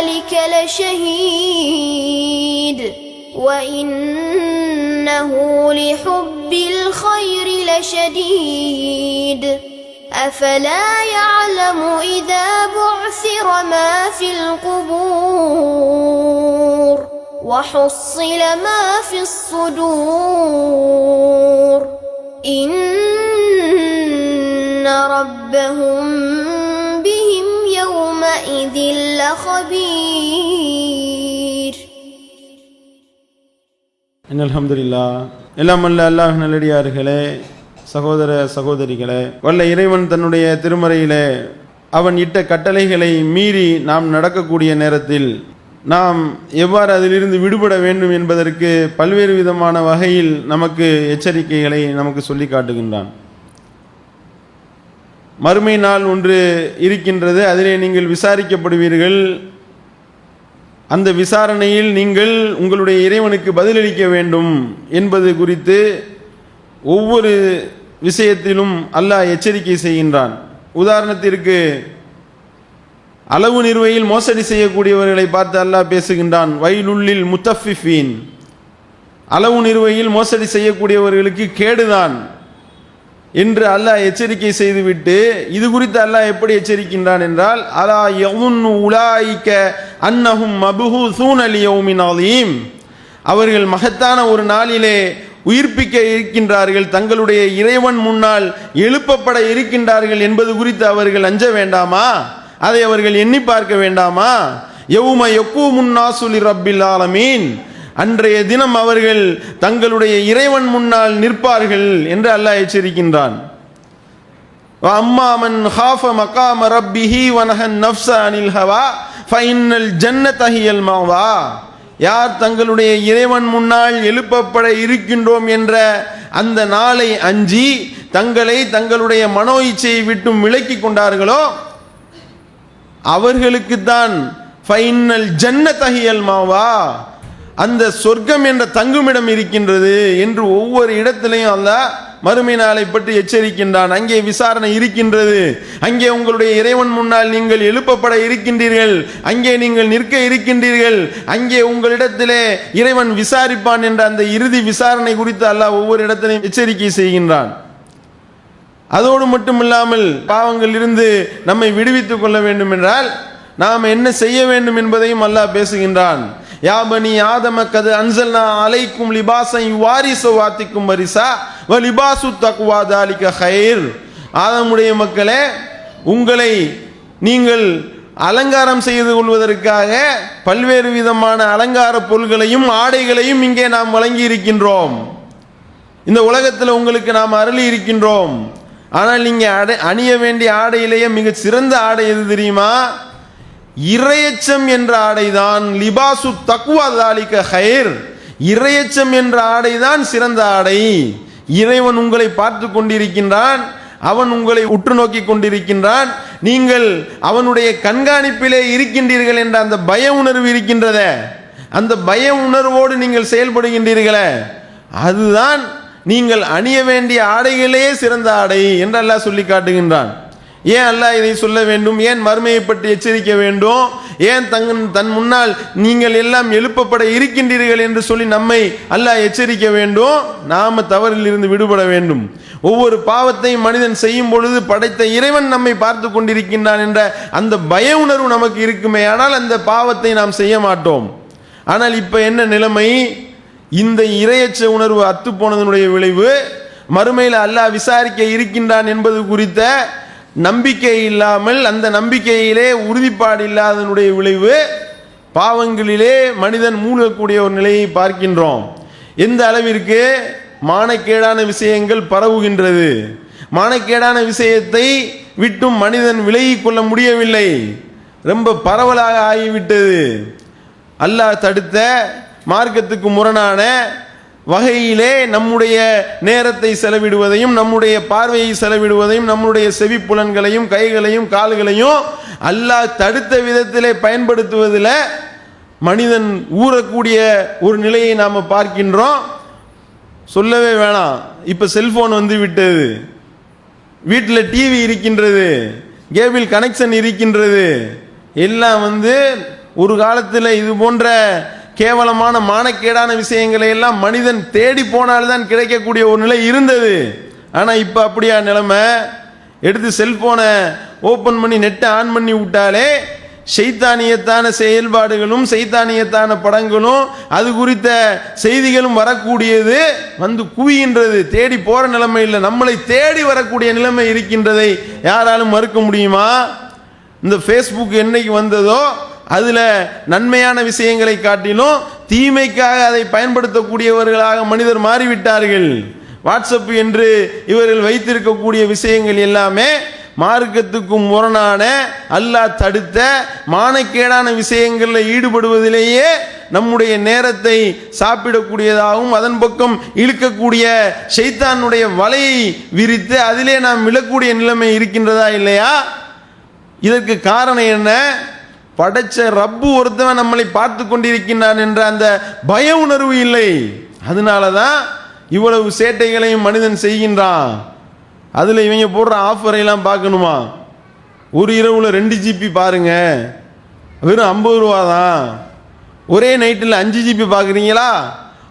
ذلك لشهيد. وإنه لحب الخير لشديد. أفلا يعلم إذا بعثر ما في القبور وحصل ما في الصدور. إن ربهم بهم يومئذ لخبير இன் அல்ஹம்துலில்லா எல்லாம் அல்ல அல்லாஹ் நல்லடியார்களே சகோதர சகோதரிகளே வல்ல இறைவன் தன்னுடைய திருமறையிலே அவன் இட்ட கட்டளைகளை மீறி நாம் நடக்கக்கூடிய நேரத்தில் நாம் எவ்வாறு அதிலிருந்து விடுபட வேண்டும் என்பதற்கு பல்வேறு விதமான வகையில் நமக்கு எச்சரிக்கைகளை நமக்கு சொல்லி காட்டுகின்றான் மறுமை நாள் ஒன்று இருக்கின்றது. அதிலே நீங்கள் விசாரிக்கப்படுவீர்கள். அந்த விசாரணையில் நீங்கள் உங்களுடைய இறைவனுக்கு பதிலளிக்க வேண்டும் என்பது குறித்து ஒவ்வொரு விஷயத்திலும் அல்லாஹ் எச்சரிக்கை செய்கின்றான். உதாரணத்திற்கு அளவு நிறுவையில் மோசடி செய்யக்கூடியவர்களை பார்த்து அல்லாஹ் பேசுகின்றான் வயலுள்ளில் முத்தஃபிஃபீன். அளவு நிறுவையில் மோசடி செய்யக்கூடியவர்களுக்கு கேடுதான். என்று அல்லாஹ் எச்சரிக்கை செய்துவிட்டு இது குறித்து அல்லாஹ் எப்படி எச்சரிக்கின்றான் என்றால் அலா யவுன் உலாய்க்க அன்னஹும் மபுஹு சூனலி யௌமின் அலீம். அவர்கள் மகத்தான ஒரு நாளிலே உயிர்ப்பிக்க இருக்கின்றார்கள் தங்களுடைய இறைவன் முன்னால் எழுப்பப்பட இருக்கின்றார்கள் என்பது குறித்து அவர்கள் அஞ்ச வேண்டாமா? அதை அவர்கள் எண்ணி பார்க்க வேண்டாமா? யவும யக்கூ முன்னாசுலி ரப்பில் ஆலமீன். அன்றைய தினம் அவர்கள் தங்களுடைய இறைவன் முன்னால் நிற்பார்கள் என்று அல்லாஹ் எச்சரிக்கின்றான். அம்மாமன் ஹாஃப மகாம ரப்பிஹி வனஹன் நஃப்ச அனில் ஹவா ஃபைனல் ஜன்னதஹியல் மாவா யார் தங்களுடைய இறைவன் முன்னால் எழுப்பப்பட இருக்கின்றோம் என்ற அந்த நாளை அஞ்சி தங்களை தங்களுடைய மனோ இச்சையை விட்டும் விலக்கி கொண்டார்களோ? அவர்களுக்குத்தான் ஃபைனல் ஜன்னதஹியல் மாவா அந்த சொர்க்கம் என்ற தங்குமிடம் இருக்கின்றது என்று ஒவ்வொரு இடத்திலையும் அல்லாஹ் மறுமை நாளை பற்றி எச்சரிக்கின்றான். அங்கே விசாரணை இருக்கின்றது. அங்கே உங்களுடைய இறைவன் முன்னால் நீங்கள் எழுப்பப்பட இருக்கின்றீர்கள். அங்கே நீங்கள் நிற்க இருக்கின்றீர்கள். அங்கே உங்களிடத்திலே இறைவன் விசாரிப்பான் என்ற அந்த இறுதி விசாரணை குறித்து அல்லாஹ் ஒவ்வொரு இடத்திலையும் எச்சரிக்கை செய்கின்றான். அதோடு மட்டுமில்லாமல் பாவங்கள் இருந்து நம்மை விடுவித்துக் கொள்ள வேண்டும் என்றால் நாம் என்ன செய்ய வேண்டும் என்பதையும் அல்லாஹ் பேசுகின்றான். யாபனி ஆதம கது அன்சல்னா அலைக்கும் லிபாசை வாரிசு வாத்திக்கும் வரிசா. வ லிபாசு தக்குவா தாலிக்க ஹைர். ஆதமுடைய மக்களே உங்களை நீங்கள் அலங்காரம் செய்து கொள்வதற்காக பல்வேறு விதமான அலங்கார பொருள்களையும் ஆடைகளையும் இங்கே நாம் வழங்கி இருக்கின்றோம். இந்த உலகத்தில் உங்களுக்கு நாம் அருளி இருக்கின்றோம். ஆனால் நீங்கள் அடை அணிய வேண்டிய ஆடையிலேயே மிகச் சிறந்த ஆடை எது தெரியுமா? இரையச்சம் என்ற ஆடைதான் லிபாசு தக்குவா தாலிக்க ஹயர் இரையச்சம் என்ற ஆடைதான் சிறந்த ஆடை. இறைவன் உங்களை பார்த்து கொண்டிருக்கின்றான் அவன் உங்களை உற்று நோக்கி கொண்டிருக்கின்றான். நீங்கள் அவனுடைய கண்காணிப்பிலே இருக்கின்றீர்கள் என்ற அந்த பய உணர்வு இருக்கின்றத. அந்த பய உணர்வோடு நீங்கள் செயல்படுகின்றீர்களே. அதுதான் நீங்கள் அணிய வேண்டிய ஆடைகளே சிறந்த ஆடை என்று அல்லாஹ் சொல்லி காட்டுகின்றான். ஏன் அல்லாஹ் இதை சொல்ல வேண்டும்? ஏன் மறுமையை பற்றி எச்சரிக்க வேண்டும்? ஏன் தங்க தன் முன்னால் நீங்கள் எல்லாம் எழுப்பப்பட இருக்கின்றீர்கள் என்று சொல்லி நம்மை அல்லாஹ் எச்சரிக்க வேண்டும்? நாம தவறில் இருந்து விடுபட வேண்டும். ஒவ்வொரு பாவத்தையும் மனிதன் செய்யும் பொழுது படைத்த இறைவன் நம்மை பார்த்து கொண்டிருக்கின்றான் என்ற அந்த பய உணர்வு நமக்கு இருக்குமே. ஆனால் அந்த பாவத்தை நாம் செய்ய மாட்டோம். ஆனால் இப்போ என்ன நிலைமை? இந்த இரையச்ச உணர்வு அத்து போனதனுடைய விளைவு மறுமையில் அல்லாஹ் விசாரிக்க இருக்கின்றான் என்பது குறித்த நம்பிக்கை இல்லாமல் அந்த நம்பிக்கையிலே உறுதிப்பாடு இல்லாதனுடைய விளைவு பாவங்களிலே மனிதன் மூழ்கக்கூடிய ஒரு நிலையை பார்க்கின்றோம். எந்த அளவிற்கு மானக்கேடான விஷயங்கள் பரவுகின்றது. மானக்கேடான விஷயத்தை விட்டும் மனிதன் விலகி கொள்ள முடியவில்லை. ரொம்ப பரவலாக ஆகிவிட்டது. அல்லாஹ் தடுத்த மார்க்கத்துக்கு முரணான வகையிலே நம்முடைய நேரத்தை செலவிடுவதையும் நம்முடைய பார்வையை செலவிடுவதையும் நம்முடைய செவிப்புலன்களையும் கைகளையும் கால்களையும் அல்லாஹ் தடுத்த விதத்திலே பயன்படுத்துவதில் மனிதன் ஊறக்கூடிய ஒரு நிலையை நாம் பார்க்கின்றோம். சொல்லவே வேணாம். இப்போ செல்ஃபோன் வந்து விட்டது. வீட்டில் டிவி இருக்கின்றது. கேபிள் கனெக்ஷன் இருக்கின்றது. எல்லாம் வந்து ஒரு காலத்தில் இது போன்ற கேவலமான மானக்கேடான விஷயங்களை எல்லாம் மனிதன் தேடி போனால்தான் கிடைக்கக்கூடிய ஒரு நிலை இருந்தது. ஆனால் இப்போ அப்படியா நிலைமை? எடுத்து செல்போனை ஓப்பன் பண்ணி நெட்டை ஆன் பண்ணி விட்டாலே செய்தானியத்தான செயல்பாடுகளும் செய்தானியத்தான படங்களும் அது குறித்த செய்திகளும் வரக்கூடியது வந்து குவிகின்றது. தேடி போகிற நிலைமை இல்லை. நம்மளை தேடி வரக்கூடிய நிலைமை இருக்கின்றதை யாராலும் மறுக்க முடியுமா? இந்த ஃபேஸ்புக் என்னைக்கு வந்ததோ அதில் நன்மையான விஷயங்களை காட்டிலும் தீமைக்காக அதை பயன்படுத்தக்கூடியவர்களாக மனிதர் மாறிவிட்டார்கள். வாட்ஸ்அப் என்று இவர்கள் வைத்திருக்கக்கூடிய விஷயங்கள் எல்லாமே மார்க்கத்துக்கும் முரணான அல்லாஹ் தடுத்த மானக்கேடான விஷயங்களில் ஈடுபடுவதிலேயே நம்முடைய நேரத்தை சாப்பிடக்கூடியதாகவும் அதன் பக்கம் இழுக்கக்கூடிய ஷைத்தானுடைய வலையை விரித்து அதிலே நாம் விழக்கூடிய நிலைமை இருக்கின்றதா இல்லையா? இதற்கு காரணம் என்ன? படைச்ச ரப்பு ஒருத்தவன் நம்மளை பார்த்து கொண்டிருக்கின்றான் என்ற அந்த பய உணர்வு இல்லை. அதனால தான் இவ்வளவு சேட்டைகளையும் மனிதன் செய்கின்றான். அதில் இவங்க போடுற ஆஃபரையெல்லாம் பார்க்கணுமா? ஒரு இரவில் ரெண்டு ஜிபி பாருங்க. வெறும் ஐம்பது ரூபா தான் ஒரே நைட்டில் அஞ்சு ஜிபி பார்க்குறீங்களா?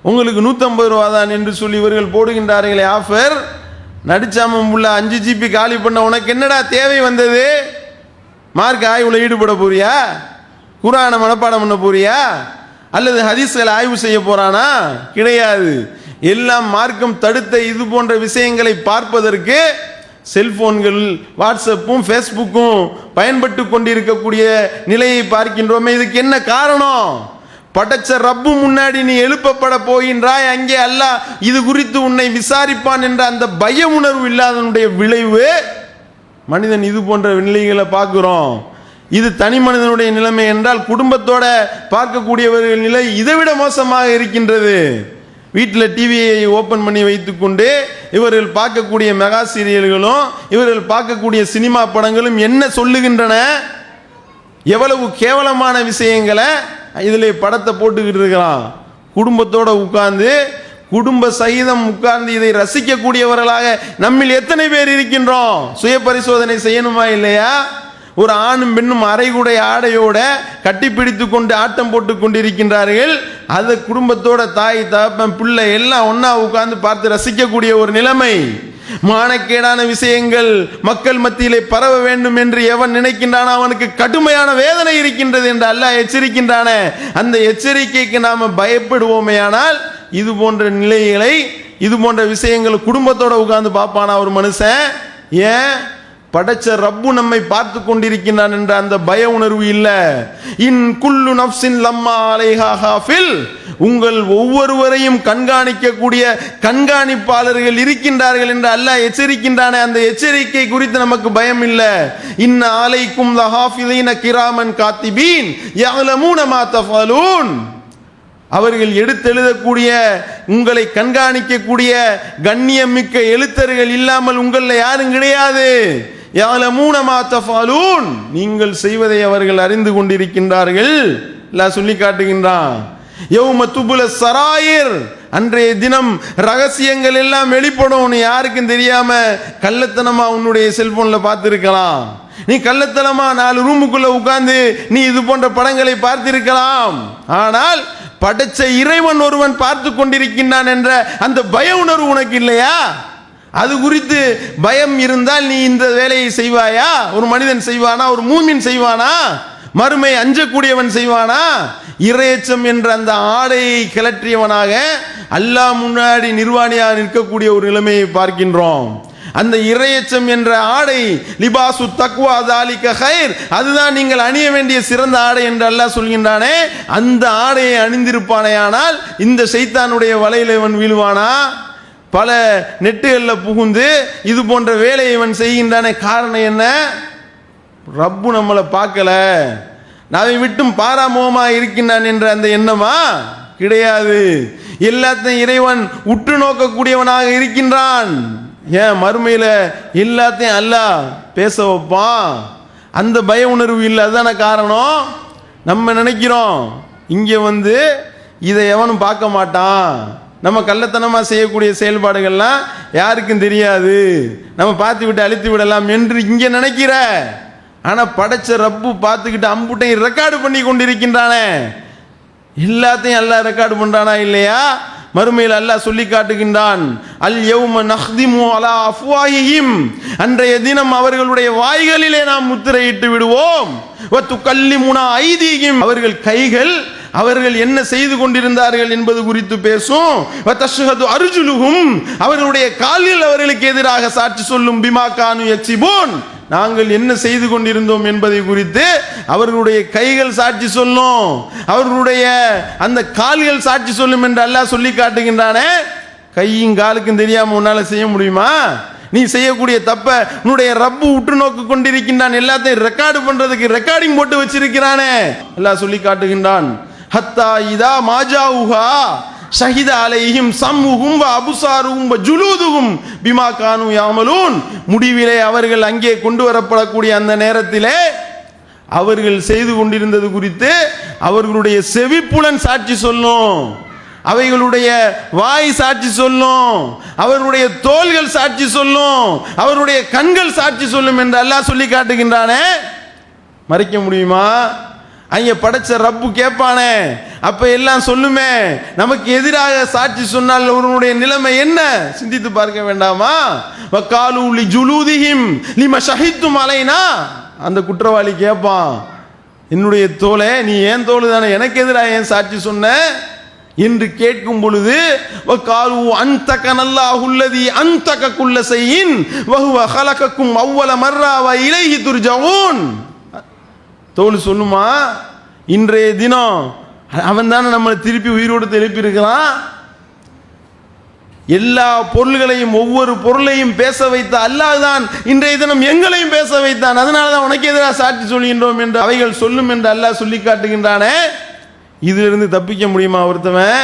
உங்களுக்கு நூற்றம்பது ரூபா தான் என்று சொல்லி இவர்கள் போடுகின்றார்களே ஆஃபர் நடிச்சாமம் உள்ள அஞ்சு ஜிபி காலி பண்ண உனக்கு என்னடா தேவை வந்தது? மார்க் ஆய்வில் ஈடுபட போறியா? குரானை மனப்பாடம் பண்ண போறியா? அல்லது ஹதீஸ்களை ஆய்வு செய்ய போறானா? கிடையாது. எல்லாம் மார்க்கம் தடுத்த இது போன்ற விஷயங்களை பார்ப்பதற்கு செல்போன்கள் வாட்ஸ்அப்பும் ஃபேஸ்புக்கும் பயன்பட்டு கொண்டிருக்கக்கூடிய நிலையை பார்க்கின்றோமே. இதுக்கு என்ன காரணம்? படைச்ச ரப்பு முன்னாடி நீ எழுப்பப்பட போகின்றாய் அங்கே அல்லாஹ் இது குறித்து உன்னை விசாரிப்பான் என்ற அந்த பய உணர்வு இல்லாதனுடைய விளைவு மனிதன் இது போன்ற நிலைகளை பார்க்குறோம். இது தனி மனிதனுடைய நிலைமை என்றால் குடும்பத்தோட பார்க்கக்கூடியவர்கள் நிலை இதைவிட மோசமாக இருக்கின்றது. வீட்டில் டிவியை ஓப்பன் பண்ணி வைத்துக்கொண்டு இவர்கள் பார்க்கக்கூடிய மெகா சீரியல்களும் இவர்கள் பார்க்கக்கூடிய சினிமா படங்களும் என்ன சொல்லுகின்றன? எவ்வளவு கேவலமான விஷயங்களை இதில் படத்தை போட்டுக்கிட்டு இருக்கிறான் குடும்பத்தோடு உட்கார்ந்து குடும்ப சகிதம் உட்கார்ந்து இதை ரசிக்கக்கூடியவர்களாக நம்மில் எத்தனை பேர் இருக்கின்றோம்? சுய பரிசோதனை செய்யணுமா இல்லையா? ஒரு ஆணும் பெண்ணும் அரைகுடை ஆடையோட கட்டிப்பிடித்து கொண்டு ஆட்டம் போட்டு கொண்டிருக்கின்றார்கள். அது குடும்பத்தோட தாய் தகப்பன் பிள்ளை எல்லாம் ஒன்றா உட்கார்ந்து பார்த்து ரசிக்கக்கூடிய ஒரு நிலைமை. மானக்கேடான விஷயங்கள் மக்கள் மத்தியிலே பரவ வேண்டும் என்று எவன் நினைக்கின்றானோ அவனுக்கு கடுமையான வேதனை இருக்கின்றது என்று அல்லாஹ் எச்சரிக்கின்றான. அந்த எச்சரிக்கைக்கு நாம பயப்படுவோமேயானால் இது போன்ற நிலைகளை இது போன்ற விஷயங்கள் குடும்பத்தோடு உட்கார்ந்து பார்ப்பானா ஒரு மனுஷன்? ஏன்? படைச்ச ரப்பு நம்மை பார்த்து கொண்டிருக்கின்றான் என்ற அந்த பய உணர்வு இல்லை. இன் குல்லு நப்சின் லம்மா அலைஹாஹாஃபில் உங்கள் ஒவ்வொருவரையும் கண்காணிக்கக்கூடிய கண்காணிப்பாளர்கள் இருக்கின்றார்கள் என்று அல்லாஹ் எச்சரிக்கின்றானே. அந்த எச்சரிக்கை குறித்து நமக்கு பயம் இல்லை. இன்ன ஆலைக்கும் லஹாஃபிதீன கிராமன் காத்திபீன். யஅலமூன மா தஃபலூன் அவர்கள் எடுத்தெழுதக்கூடிய உங்களை கண்காணிக்கக்கூடிய கண்ணியமிக்க எழுத்தர்கள் இல்லாமல் உங்களில் யாரும் கிடையாது. நீங்கள் செய்வதை அவர்கள் அறிந்து கொண்டிருக்கின்றார்கள். எல்லாம் சொல்லி காட்டுகின்றான். யௌம சராயிர். அன்றைய தினம் ரகசியங்கள் எல்லாம் வெளிப்படும். யாருக்கும் தெரியாம கள்ளத்தனமா உன்னுடைய செல்போன்ல பார்த்திருக்கலாம். நீ கள்ளத்தனமா நாலு ரூமுக்குள்ள உட்கார்ந்து நீ இது போன்ற படங்களை பார்த்திருக்கலாம். ஆனால் படைச்ச இறைவன் ஒருவன் பார்த்து கொண்டிருக்கின்றான் என்ற அந்த பய உணர்வு உனக்கு இல்லையா? அது குறித்து பயம் இருந்தால் நீ இந்த வேலையை செய்வாயா? ஒரு மனிதன் செய்வானா? ஒரு மூமின் செய்வானா? மறுமை அஞ்சக்கூடியவன் செய்வானா? இறையச்சம் என்ற அந்த ஆடையை கிளற்றியவனாக அல்லாஹ் முன்னாடி நிர்வாணியாக நிற்கக்கூடிய ஒரு நிலைமையை பார்க்கின்றோம். அந்த இறையச்சம் என்ற ஆடை லிபாசு தக்வா தாலிக ஹைர் அதுதான் நீங்கள் அணிய வேண்டிய சிறந்த ஆடை என்று அல்லாஹ் சொல்கின்றானே அந்த ஆடையை அணிந்திருப்பானேயானால் இந்த சைத்தானுடைய வலையில் இவன் வீழுவானா? பல நெட்டுகளில் புகுந்து இது போன்ற வேலையை இவன் செய்கின்றானே காரணம் என்ன? ரப்பு நம்மளை பார்க்கல. நாவை விட்டும் பாராமுகமாக இருக்கின்றான் என்ற அந்த எண்ணமா? கிடையாது. எல்லாத்தையும் இறைவன் உற்று நோக்கக்கூடியவனாக இருக்கின்றான். ஏன் மறுமையில் எல்லாத்தையும் அல்லாஹ் பேச வைப்பான்? அந்த பய உணர்வு இல்லை காரணம்? நம்ம நினைக்கிறோம். இங்கே வந்து இதை எவனும் பார்க்க மாட்டான். நம்ம கள்ளத்தனமாக செய்யக்கூடிய செயல்பாடுகள்லாம் யாருக்கும் தெரியாது. நம்ம பார்த்து விட்டு அழித்து விடலாம் என்று இங்கே நினைக்கிற. ஆனால் படைச்ச ரப்பு பார்த்துக்கிட்டு அம்புட்டையும் ரெக்கார்டு பண்ணி கொண்டிருக்கின்றானே. எல்லாத்தையும் அல்லாஹ் ரெக்கார்டு பண்ணுறானா இல்லையா? மறுமையில் அல்லாஹ் சொல்லி காட்டுகின்றான் அல் யௌம நஹ்திமு அலா அஃப்வாஹிஹிம். அன்றைய தினம் அவர்களுடைய வாய்களிலே நாம் முத்திரையிட்டு விடுவோம். வத்து கல்லிமுனா ஐதீகிம் அவர்கள் கைகள் அவர்கள் என்ன செய்து கொண்டிருந்தார்கள் என்பது குறித்து பேசும். வத்தஷ்ஹது அர்ஜுலுஹும் அவர்களுடைய காலில் அவர்களுக்கு எதிராக சாட்சி சொல்லும் பிமா கானு எச்சிபோன் நாங்கள் என்ன செய்து கொண்டிருந்தோம் என்பதை குறித்து அவர்களுடைய கைகள் சாட்சி சொல்லும். அவர்களுடைய அந்த கால்கள் சாட்சி சொல்லும் என்று அல்லாஹ் சொல்லி காட்டுகின்றானே. கையும் காலுக்கும் தெரியாமல் உன்னால் செய்ய முடியுமா? நீ செய்யக்கூடிய தப்ப உன்னுடைய ரப்பு உற்று நோக்கு கொண்டிருக்கின்றான். எல்லாத்தையும் ரெக்கார்டு பண்றதுக்கு ரெக்கார்டிங் போட்டு வச்சிருக்கிறானே. எல்லாம் சொல்லி காட்டுகின்றான். ஹத்தா இதா மாஜா உஹா ஷஹித அலைஹிம் சம்முகும் வ அபுசாருகும் ஜுலூதுகும் பிமா கானு யாமலூன் முடிவிலே அவர்கள் அங்கே கொண்டு வரப்படக்கூடிய அந்த நேரத்திலே அவர்கள் செய்து கொண்டிருந்தது குறித்து அவர்களுடைய செவிப்புலன் சாட்சி சொல்லும். அவைகளுடைய வாய் சாட்சி சொல்லும். அவருடைய தோள்கள் சாட்சி சொல்லும். அவருடைய கண்கள் சாட்சி சொல்லும் என்று அல்லாஹ் சொல்லி காட்டுகின்றானே. மறைக்க முடியுமா? அங்க படைச்ச ரப்பு கேட்பானே. அப்ப எல்லாம் சொல்லுமே நமக்கு எதிராக சாட்சி சொன்னால் உன்னுடைய நிலைமை என்ன? சிந்தித்து பார்க்க வேண்டாமா? வக்காலு ஜுலூதிஹிம் லிம ஷஹித்தும் அலைனா. அந்த குற்றவாளி கேட்பான் என்னுடைய தோலை நீ ஏன் தோல் தானே எனக்கு எதிராக ஏன் சாட்சி சொன்ன? என்று கேட்கும் பொழுது வக்காலு அந்தக நல்லாஹுல்லதி அந்தக குல்ல செய்யின் வகுவ ஹலகக்கும் அவ்வள மர்ராவ இலைஹி துர்ஜவுன். தோல் சொல்லுமா? இன்றைய தினம். அவன் தானே நம்மளை திருப்பி உயிரோடு எழுப்பி இருக்கிறான் எல்லா பொருள்களையும் ஒவ்வொரு பொருளையும் பேச வைத்த அல்லாஹ் தான் இன்றைய தினம் எங்களையும் பேச வைத்தான். அதனால தான் உனக்கு எதிராக சாட்சி சொல்கின்றோம் என்று அவைகள் சொல்லும் என்று அல்லாஹ் சொல்லி காட்டுகின்றானே. இதிலிருந்து தப்பிக்க முடியுமா ஒருத்தவன்?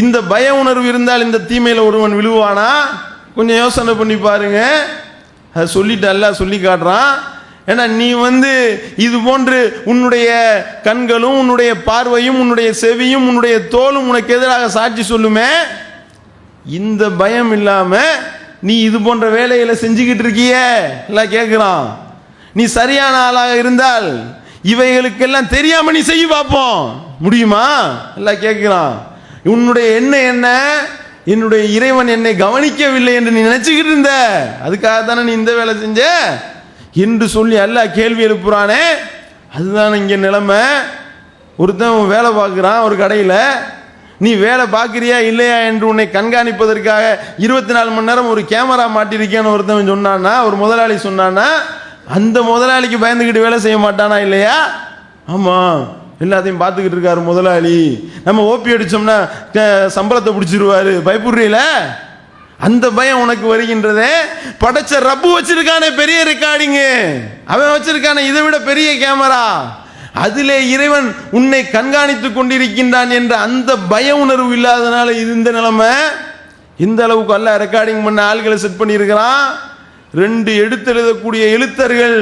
இந்த பய உணர்வு இருந்தால் இந்த தீமையில் ஒருவன் விழுவானா? கொஞ்சம் யோசனை பண்ணி பாருங்க. அதை சொல்லிட்டு அல்லாஹ் சொல்லி காட்டுறான். ஏன்னா நீ வந்து இது போன்று உன்னுடைய கண்களும் உன்னுடைய பார்வையும் உன்னுடைய செவியும் உன்னுடைய தோலும் உனக்கு எதிராக சாட்சி சொல்லுமே? இந்த பயம் இல்லாம நீ இது போன்ற வேலைகளை செஞ்சுக்கிட்டு இருக்கியே? எல்லாம் கேட்கிறான் நீ சரியான ஆளாக இருந்தால் இவைகளுக்கெல்லாம் தெரியாம நீ செய்ய பார்ப்போம். முடியுமா? எல்லாம் கேட்கிறான் உன்னுடைய எண்ணம் என்ன? என்னுடைய இறைவன் என்னை கவனிக்கவில்லை என்று நீ நினைச்சுக்கிட்டு இருந்த. அதுக்காக தானே நீ இந்த வேலை செஞ்ச? என்று சொல்லி எல்லாம் கேள்வி எழுப்புறானே? அதுதான் இங்கே நிலைமை. ஒருத்தன் வேலை பார்க்குறான் ஒரு கடையில். நீ வேலை பார்க்குறியா இல்லையா என்று உன்னை கண்காணிப்பதற்காக இருபத்தி நாலு மணி நேரம் ஒரு கேமரா மாட்டிருக்கேன்னு ஒருத்தன் சொன்னான்னா ஒரு முதலாளி சொன்னான்னா அந்த முதலாளிக்கு பயந்துக்கிட்டு வேலை செய்ய மாட்டானா இல்லையா? ஆமாம் எல்லாத்தையும் பார்த்துக்கிட்டு இருக்காரு முதலாளி. நம்ம ஓபி அடித்தோம்னா சம்பளத்தை பிடிச்சிருவாரு. பயப்படுறீல அந்த பயம் உனக்கு வருகின்றதே? படைச்ச ரப்பு வச்சிருக்கானே பெரிய ரெக்கார்டிங்கு அவன் வச்சிருக்கானே இதை விட பெரிய கேமரா அதிலே இறைவன் உன்னை கண்காணித்துக் கொண்டிருக்கின்றான் என்ற அந்த பய உணர்வு இல்லாதனால இது இந்த நிலைமை. இந்த அளவுக்கு அல்ல ரெக்கார்டிங் பண்ண ஆள்களை செட் பண்ணியிருக்கிறான். ரெண்டு எடுத்தெழுதக்கூடிய எழுத்தர்கள்.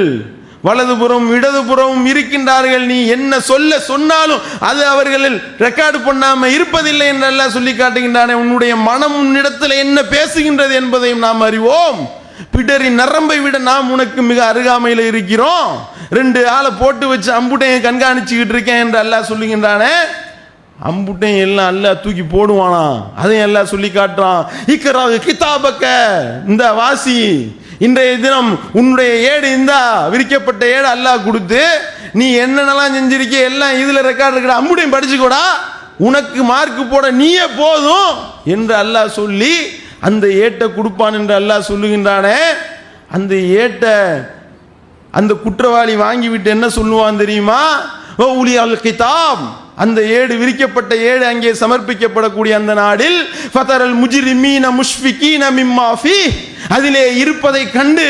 வலதுபுறம் இடதுபுறமும் இருக்கின்றார்கள். நீ என்ன சொல்ல சொன்னாலும் அது அவர்களில் ரெக்கார்டு பண்ணாமல் இருப்பதில்லை என்றெல்லாம் சொல்லி காட்டுகின்றானே. உன்னுடைய மனம் உன்னிடத்தில் என்ன பேசுகின்றது என்பதையும் நாம் அறிவோம். பிடரின் நரம்பை விட நாம் உனக்கு மிக அருகாமையில் இருக்கிறோம். ரெண்டு ஆளை போட்டு வச்சு அம்புட்டையை கண்காணிச்சுக்கிட்டு இருக்கேன் என்று அல்லாஹ் சொல்லுகின்றானே. அம்புட்டையும் எல்லாம் அல்ல தூக்கி போடுவானா அதையும் எல்லாம் சொல்லி காட்டுறான். இக்கரா கிதாபக்க இந்த வாசி. இன்றைய தினம் உன்னுடைய ஏடு இந்தா விரிக்கப்பட்ட ஏடு அல்லாஹ் கொடுத்து நீ என்னென்னலாம் செஞ்சிருக்க எல்லாம் இதில் ரெக்கார்ட் இருக்கிற அம்புடையும் படிச்சுக்கூடா. உனக்கு மார்க் போட நீயே போதும் என்று அல்லாஹ் சொல்லி அந்த ஏட்டை கொடுப்பான் என்று அல்லாஹ் சொல்லுகின்றானே. அந்த ஏட்டை அந்த குற்றவாளி வாங்கிவிட்டு என்ன சொல்லுவான் தெரியுமா? ஓ உலியால் கிதாப். அந்த ஏடு விரிக்கப்பட்ட ஏடு அங்கே சமர்ப்பிக்கப்படக்கூடிய அந்த நாடில் ஃபதரல் முஜிரிமீன முஷ்ஃபிகீன மிம்மாஃபி அதிலே இருப்பதை கண்டு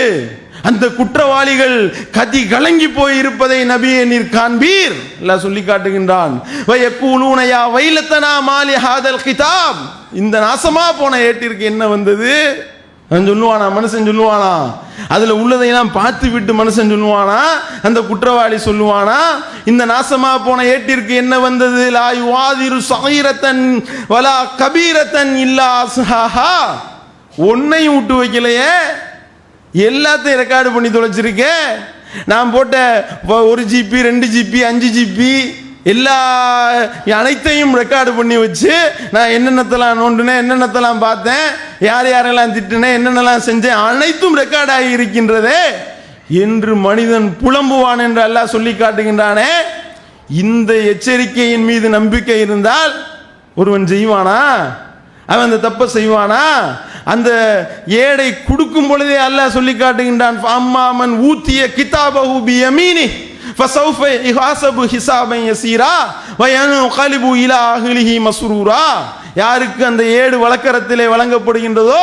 அந்த குற்றவாளிகள் கதி கலங்கி போய் இருப்பதை நபியே நீர் காண்பீர் எல்லாம் சொல்லி காட்டுகின்றான். வயக்கூலூன கூலூனையா வைலத்தனா மாலி ஹாதல் கிதாப் இந்த நாசமா போன ஏட்டிற்கு என்ன வந்தது? சொல்லுவானா மனுஷன் சொல்லுவானா? அதுல உள்ளதையெல்லாம் பார்த்து விட்டு மனுஷன் சொல்லுவானா? அந்த குற்றவாளி சொல்லுவானா? இந்த நாசமா போன ஏட்டிற்கு என்ன வந்தது? லாய் வாதிரு சாயிரத்தன் வலா கபீரத்தன் இல்லா அஸ்ஹாஹா. ஒன்னையும் விட்டு வைக்கலையே. எல்லாத்தையும் ரெக்கார்டு பண்ணி தொலைச்சிருக்கேன் நான் போட்ட ஒரு ஜிபி ரெண்டு ஜிபி அஞ்சு ஜிபி எல்லா அனைத்தையும் ரெக்கார்டு பண்ணி வச்சு நான் என்னென்னத்தெல்லாம் நோண்டுனேன் என்னென்னத்தெல்லாம் பார்த்தேன் யார் யாரெல்லாம் திட்டினேன் என்னென்னலாம் செஞ்சேன் அனைத்தும் ரெக்கார்டாகி இருக்கின்றதே என்று மனிதன் புலம்புவான் என்று அல்லாஹ் சொல்லி காட்டுகின்றானே. இந்த எச்சரிக்கையின் மீது நம்பிக்கை இருந்தால் ஒருவன் செய்வானா? அவன் அந்த தப்பை செய்வானா? அந்த ஏடை கொடுக்கும் பொழுதே அல்லாஹ் சொல்லி காட்டுகின்றான் அம்மாமன் ஊத்திய கிதாபஹு பியமீனி ஃபசௌஃப இஹாசபு ஹிசாபன் யசீரா வயனு கலிபு இலா அகிலிஹி மஸ்ரூரா யாருக்கு அந்த ஏடு வழக்கரத்திலே வழங்கப்படுகின்றதோ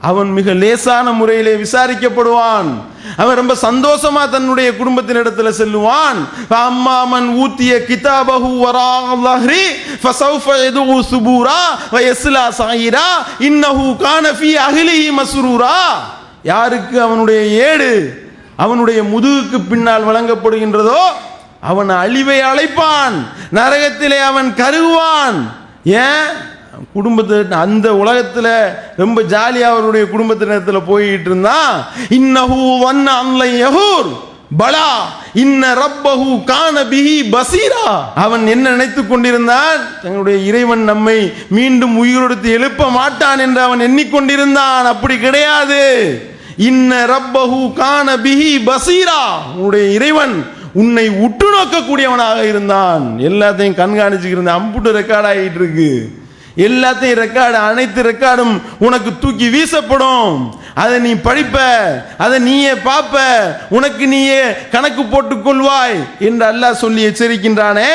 அவன் மிக லேசான முறையிலே விசாரிக்கப்படுவான். அவன் ரொம்ப சந்தோஷமா தன்னுடைய குடும்பத்தின் இடத்துல செல்லுவான். அம்மாமன் ஊத்திய கிதாபஹு வராஹ்ரி ஃபசௌஃப யதுஹு சுபூரா வயஸ்லா சாயிரா இன்னஹு கான ஃபீ அஹ்லிஹி மஸ்ரூரா யாருக்கு அவனுடைய ஏடு அவனுடைய முதுகுக்கு பின்னால் வழங்கப்படுகின்றதோ அவன் அழிவை அழைப்பான். நரகத்திலே அவன் கருகுவான். ஏன்? குடும்பத்து அந்த உலகத்தில் ரொம்ப ஜாலியாக அவருடைய குடும்பத்தினத்தில் போயிட்டு இருந்தான் இன்னஹூ வன்ன அல்லை யஹூர் பலா இன்ன ரப்பஹு கான பிஹி பசீரா. அவன் என்ன நினைத்துக் கொண்டிருந்தான்? தங்களுடைய இறைவன் நம்மை மீண்டும் உயிரொடுத்து எழுப்ப மாட்டான் என்று அவன் எண்ணிக்கொண்டிருந்தான். அப்படி கிடையாது. இன்ன ரப்பஹு கான பிஹி பசீரா. உன்னுடைய இறைவன் உன்னை உற்று நோக்கக்கூடியவனாக இருந்தான். எல்லாத்தையும் கண்காணிச்சுக்கிருந்த அம்புட்டு ரெக்கார்ட் ஆகிட்டு இருக்கு. எல்லாத்தையும் ரெக்கார்டு அனைத்து ரெக்கார்டும் உனக்கு தூக்கி வீசப்படும். அதை நீ படிப்ப அதை நீயே பார்ப்ப உனக்கு நீயே கணக்கு போட்டுக் கொள்வாய் என்று அல்லாஹ் சொல்லி எச்சரிக்கின்றானே.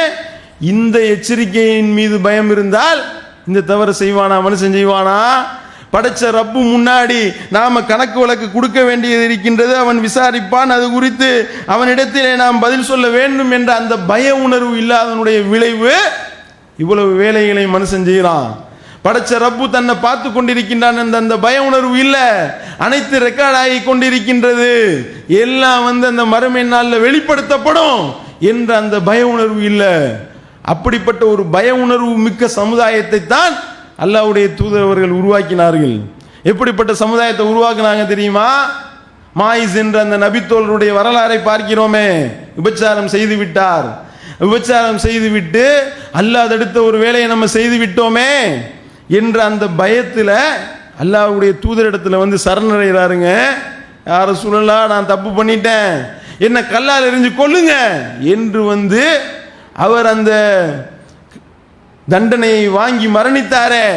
இந்த எச்சரிக்கையின் மீது பயம் இருந்தால் இந்த தவறு செய்வானா மனுஷன் செய்வானா? படைச்ச ரப்பு முன்னாடி நாம் கணக்கு வழக்கு கொடுக்க வேண்டியது இருக்கின்றது. அவன் விசாரிப்பான். அது குறித்து அவனிடத்திலே நாம் பதில் சொல்ல வேண்டும் என்ற அந்த பய உணர்வு இல்லாதனுடைய விளைவு இவ்வளவு வேலைகளை மனுஷன் செய்கிறான். படைச்ச ரப்பு தன்னை பார்த்து கொண்டிருக்கின்றான் அந்த அந்த பய உணர்வு இல்லை. அனைத்து ரெக்கார்ட் ஆகி கொண்டிருக்கின்றது. எல்லாம் வந்து அந்த மறுமை நாளில் வெளிப்படுத்தப்படும் என்ற அந்த பய உணர்வு இல்லை. அப்படிப்பட்ட ஒரு பய உணர்வு மிக்க சமுதாயத்தை தான் அல்லாவுடைய தூதரவர்கள் உருவாக்கினார்கள். எப்படிப்பட்ட சமுதாயத்தை உருவாக்குனாங்க தெரியுமா? மாயிஸ் என்ற அந்த நபித்தோழருடைய வரலாறை பார்க்கிறோமே. விபச்சாரம் செய்து விட்டார் விபச்சாரம் செய்துவிட்டு அல்லாஹ் தடுத்த ஒரு வேலையை நம்ம செய்து விட்டோமே என்ற அந்த பயத்தில் அல்லாஹ்வுடைய தூதரிடத்தில் வந்து சரணடைகிறாருங்க. யார சூழலா நான் தப்பு பண்ணிட்டேன். என்ன கல்லால் எறிஞ்சு கொள்ளுங்க என்று வந்து அவர் அந்த தண்டனையை வாங்கி மரணித்தாரே.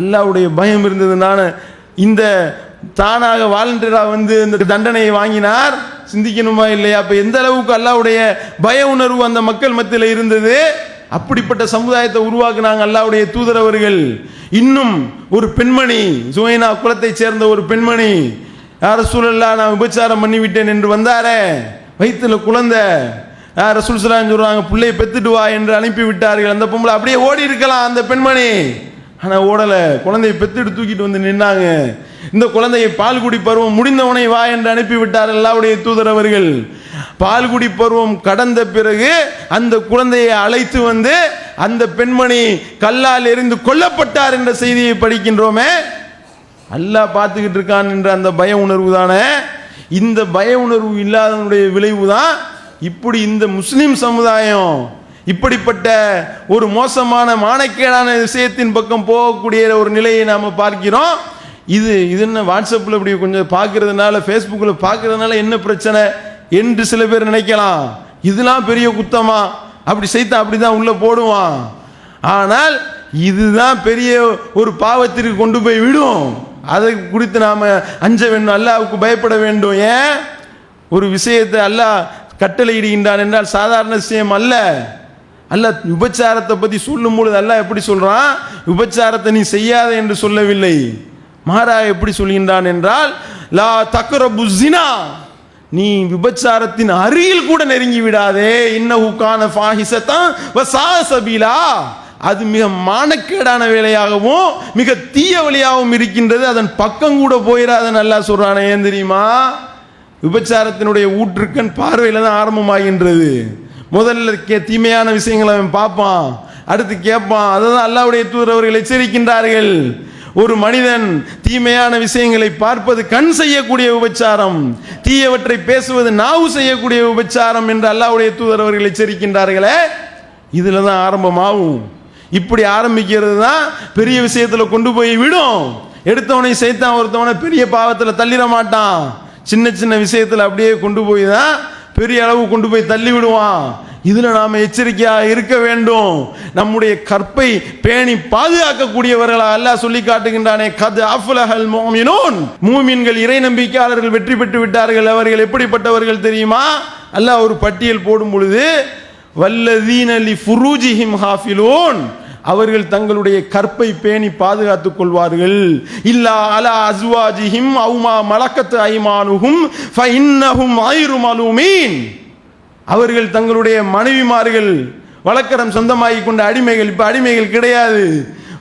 அல்லாவுடைய பயம் இருந்ததுனால இந்த தானாக வாலண்டியராக வந்து இந்த தண்டனையை வாங்கினார். சிந்திக்கணுமா இல்லையா? அப்போ எந்த அளவுக்கு அல்லாவுடைய பய உணர்வு அந்த மக்கள் மத்தியில் இருந்தது? அப்படிப்பட்ட சமுதாயத்தை உருவாக்குனாங்க அல்லாவுடைய தூதரவர்கள் இன்னும் ஒரு பெண்மணி சுவைனா குலத்தைச் சேர்ந்த ஒரு பெண்மணி யார சூழல்லா நான் விபச்சாரம் பண்ணிவிட்டேன் என்று வந்தாரே. வயிற்றுல குழந்தை. ரசூல் சலாம் சொல்கிறாங்க பிள்ளையை பெற்றுட்டு வா என்று அனுப்பி விட்டார்கள். அந்த பொம்பளை அப்படியே ஓடி இருக்கலாம் அந்த பெண்மணி. ஆனால் ஓடலை. குழந்தையை பெத்துட்டு தூக்கிட்டு வந்து நின்னாங்க. இந்த குழந்தையை பால்குடி பருவம் முடிந்தவனை வா என்று அனுப்பி விட்டார் அல்லாவுடைய தூதர் அவர்கள். பால்குடி பருவம் கடந்த பிறகு அந்த குழந்தையை அழைத்து வந்து அந்த பெண்மணி கல்லால் எறிந்து கொல்லப்பட்டார் என்ற செய்தியை படிக்கின்றோமே. அல்லாஹ் பார்த்துக்கிட்டு இருக்கான் என்ற அந்த பய உணர்வு தானே. இந்த பய உணர்வு இல்லாதனுடைய விளைவு தான் இப்படி இந்த முஸ்லீம் சமுதாயம் இப்படிப்பட்ட ஒரு மோசமான மானக்கேடான விஷயத்தின் பக்கம் போகக்கூடிய ஒரு நிலையை நாம் பார்க்கிறோம். இது இது என்ன வாட்ஸ்அப்பில் இப்படி கொஞ்சம் பார்க்கறதுனால ஃபேஸ்புக்கில் பார்க்கறதுனால என்ன பிரச்சனை என்று சில பேர் நினைக்கலாம். இதெல்லாம் பெரிய குத்தமா? அப்படி செய்தா அப்படி தான் உள்ளே போடுவான். ஆனால் இதுதான் பெரிய ஒரு பாவத்திற்கு கொண்டு போய் விடும். அதை குறித்து நாம் அஞ்ச வேண்டும் அல்லாவுக்கு பயப்பட வேண்டும். ஏன்? ஒரு விஷயத்தை அல்லாஹ் கட்டளையிடுகின்றான் என்றால் சாதாரண விஷயம் அல்ல. அல்ல விபச்சாரத்தை பற்றி சொல்லும் பொழுது அல்ல எப்படி சொல்கிறான் விபச்சாரத்தை நீ செய்யாத என்று சொல்லவில்லை. மாறாக எப்படி சொல்கின்றான் என்றால் லா தக்கர ஜினா நீ விபச்சாரத்தின் அருகில் கூட நெருங்கி விடாதே. இன்னஹுக்கான ஃபாஹிசத்தான் வசா சபீலா. அது மிக மானக்கேடான வேலையாகவும் மிக தீய வழியாகவும் இருக்கின்றது. அதன் பக்கம் கூட போயிடாத நல்லா சொல்றானே ஏன் தெரியுமா? விபச்சாரத்தினுடைய ஊற்றுக்கண் பார்வையில் தான் ஆரம்பமாகின்றது. முதல்ல கே தீமையான விஷயங்களை அவன் பார்ப்பான். அடுத்து கேட்பான் அதை தான் அல்லாவுடைய தூதர் அவர்கள் எச்சரிக்கின்றார்கள். ஒரு மனிதன் தீமையான விஷயங்களை பார்ப்பது கண் செய்யக்கூடிய உபச்சாரம் தீயவற்றை பேசுவது நாவு செய்யக்கூடிய உபச்சாரம் என்று அல்லாவுடைய தூதர் அவர்கள் எச்சரிக்கின்றார்களே. இதில் தான் ஆரம்பமாகும். இப்படி ஆரம்பிக்கிறது தான் பெரிய விஷயத்தில் கொண்டு போய் விடும். எடுத்தவனை சேர்த்தான் ஒருத்தவனை பெரிய பாவத்தில் தள்ளிட மாட்டான். சின்ன சின்ன விஷயத்தில் அப்படியே கொண்டு போய் தான் பெரிய அளவு கொண்டு போய் தள்ளி விடுவான். இதில் நாம் எச்சரிக்கையாக இருக்க வேண்டும். நம்முடைய கற்பை பேணி பாதுகாக்கக்கூடியவர்களா அல்ல சொல்லி காட்டுகின்றானே கது அஃபுலஹல் மோமினோன் மூமின்கள் இறை நம்பிக்கையாளர்கள் வெற்றி பெற்று விட்டார்கள். அவர்கள் எப்படிப்பட்டவர்கள் தெரியுமா? அல்ல ஒரு பட்டியல் போடும் பொழுது வல்லதீன் அலி ஃபுரூஜிஹிம் ஹாஃபிலோன். அவர்கள் தங்களுடைய கற்பை பேணி பாதுகாத்துக் கொள்வார்கள். இல்லா அலா அஸ்வாஜிஹிம் அவுமா மலக்கத்து ஐமானுகும் ஃபைன்னஹும் ஐரு மலூமீன். அவர்கள் தங்களுடைய மனைவிமார்கள் வழக்கரம் சொந்தமாகி கொண்ட அடிமைகள் இப்போ அடிமைகள் கிடையாது.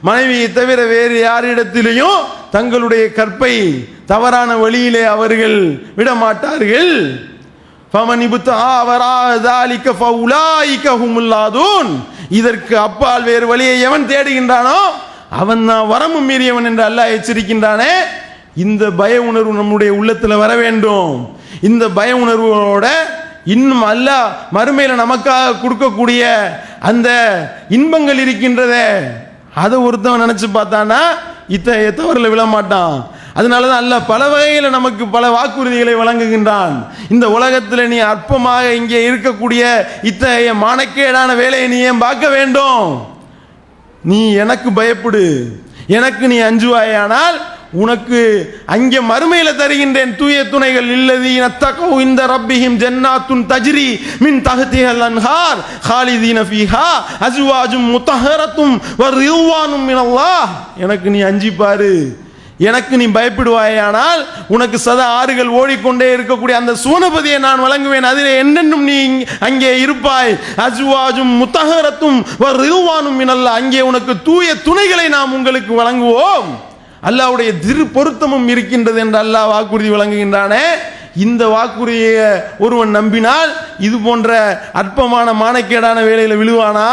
மனைவியை தவிர வேறு யாரிடத்திலையும் தங்களுடைய கற்பை தவறான வழியிலே அவர்கள் விடமாட்டார்கள். ஃபமன் இபுத்தா வரா தாலிக்க ஃபவுலாய்க்க ஹுமுல்லாதூன். இதற்கு அப்பால் வேறு வழியை எவன் தேடுகின்றானோ அவன் தான் வரம்பு மீறியவன் என்று அல்லாஹ் எச்சரிக்கின்றானே. இந்த பய உணர்வு நம்முடைய உள்ளத்தில் வர வேண்டும். இந்த பய உணர்வோட இன்னும் அல்லாஹ் மறுமையில் நமக்காக கொடுக்கக்கூடிய அந்த இன்பங்கள் இருக்கின்றதே. அதை ஒருத்தவன் நினச்சி பார்த்தானா இத்தகைய தவறில் விழமாட்டான். அதனால தான் அல்ல பல வகையில் நமக்கு பல வாக்குறுதிகளை வழங்குகின்றான். இந்த உலகத்தில் நீ அற்பமாக இங்கே இருக்கக்கூடிய இத்தகைய மானக்கேடான வேலையை நீ ஏன் பார்க்க வேண்டும்? நீ எனக்கு பயப்படு. எனக்கு நீ அஞ்சுவாயானால் உனக்கு அங்கே மறுமையில் தருகின்றேன் தூய துணைகள். இல்லது நத்தகோ இந்த ரப்பிஹிம் ஜென்னாத்துன் தஜ்ரி மின் தஹ்திஹல் அன்ஹார் ஹாலிதீன ஃபீஹா அஜுவாஜும் முத்தஹரத்தும் வரிதுவானும் மினல்லாஹ். எனக்கு நீ அஞ்சிப்பாரு. பாரு எனக்கு நீ பயப்படுவாயானால் உனக்கு சதா ஆறுகள் ஓடிக்கொண்டே இருக்கக்கூடிய அந்த சூனபதியை நான் வழங்குவேன். அதில் என்னென்னும் நீ அங்கே இருப்பாய். அஜுவாஜும் முத்தகரத்தும் ரிதுவானும் மினல்ல. அங்கே உனக்கு தூய துணைகளை நாம் உங்களுக்கு வழங்குவோம். அல்லாஹ்வுடைய திரு பொருத்தமும் இருக்கின்றது என்று அல்லாஹ் வாக்குறுதி வழங்குகின்றானே. இந்த வாக்குறுதியை ஒருவன் நம்பினால் இது போன்ற அற்பமான மானக்கேடான வேலையில் விழுவானா?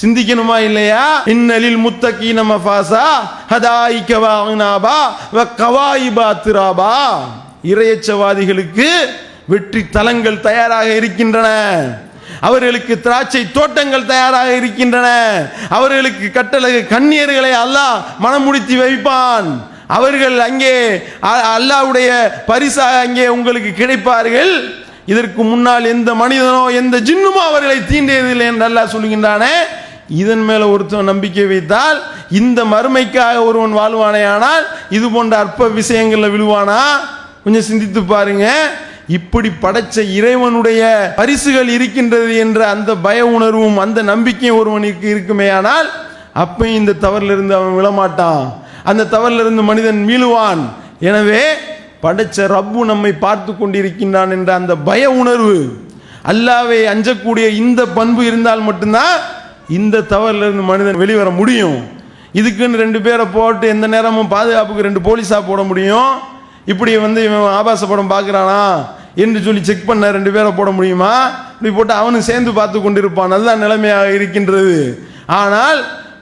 சிந்திக்கணுமா இல்லையா? இன்னலில் முத்தகீன மஃபாசா ஹதாயிக வானாபா வ கவாயிபா திராபா. இறையச்சவாதிகளுக்கு வெற்றி தலங்கள் தயாராக இருக்கின்றன. அவர்களுக்கு திராட்சை தோட்டங்கள் தயாராக இருக்கின்றன. அவர்களுக்கு கட்டளை கண்ணியர்களை அல்லாஹ் மனமுடித்து வைப்பான். அவர்கள் அங்கே அல்லாவுடைய அல்லாஹ்வுடைய பரிசாக அங்கே உங்களுக்கு கிடைப்பார்கள். இதற்கு முன்னால் எந்த மனிதனோ எந்த ஜின்னுமோ அவர்களை தீண்டியதில்லை என்று அல்லாஹ் சொல்கின்றானே. இதன் மேல ஒருத்தன் நம்பிக்கை வைத்தால் இந்த மறுமைக்காக ஒருவன் வாழ்வானேயானால் இது போன்ற அற்ப விஷயங்களில் விழுவானா? கொஞ்சம் சிந்தித்து பாருங்க. இப்படி படைச்ச இறைவனுடைய பரிசுகள் இருக்கின்றது என்ற அந்த பய உணர்வும் அந்த நம்பிக்கையும் ஒருவனுக்கு இருக்குமேயானால் அப்பையும் இந்த தவறிலிருந்து அவன் விழமாட்டான். அந்த தவறிலிருந்து மனிதன் மீளுவான். எனவே படைச்ச ரப்பு நம்மை பார்த்து கொண்டிருக்கின்றான் என்ற அந்த பய உணர்வு அல்லாவை அஞ்சக்கூடிய இந்த பண்பு இருந்தால் மட்டும்தான் இந்த தவறிலிருந்து மனிதன் வெளிவர முடியும். இதுக்குன்னு ரெண்டு பேரை போட்டு எந்த நேரமும் பாதுகாப்புக்கு ரெண்டு போலீஸாக போட முடியும். இப்படி வந்து இவன் ஆபாச படம் பார்க்கறானா என்று சொல்லி செக் பண்ண ரெண்டு பேரை போட முடியுமா? இப்படி போட்டு அவனும் சேர்ந்து பார்த்து கொண்டிருப்பான். அதுதான் நிலைமையாக இருக்கின்றது. ஆனால்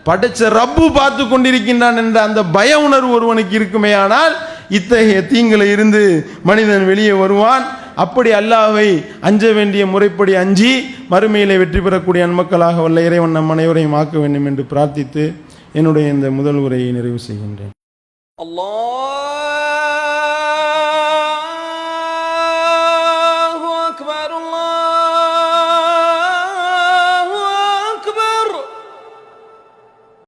படைச்ச ரப்பு பார்த்து கொண்டிருக்கின்றான் என்ற அந்த பய உணர்வு ஒருவனுக்கு இருக்குமே ஆனால் இத்தகைய தீங்களை இருந்து மனிதன் வெளியே வருவான். அப்படி அல்லாவை அஞ்ச வேண்டிய முறைப்படி அஞ்சி மறுமையிலே வெற்றி பெறக்கூடிய அன்மக்களாக வல்ல இறைவன் நம் அனைவரையும் ஆக்க வேண்டும் என்று பிரார்த்தித்து என்னுடைய இந்த முதல் உரையை நிறைவு செய்கின்றேன். அல்லாஹ்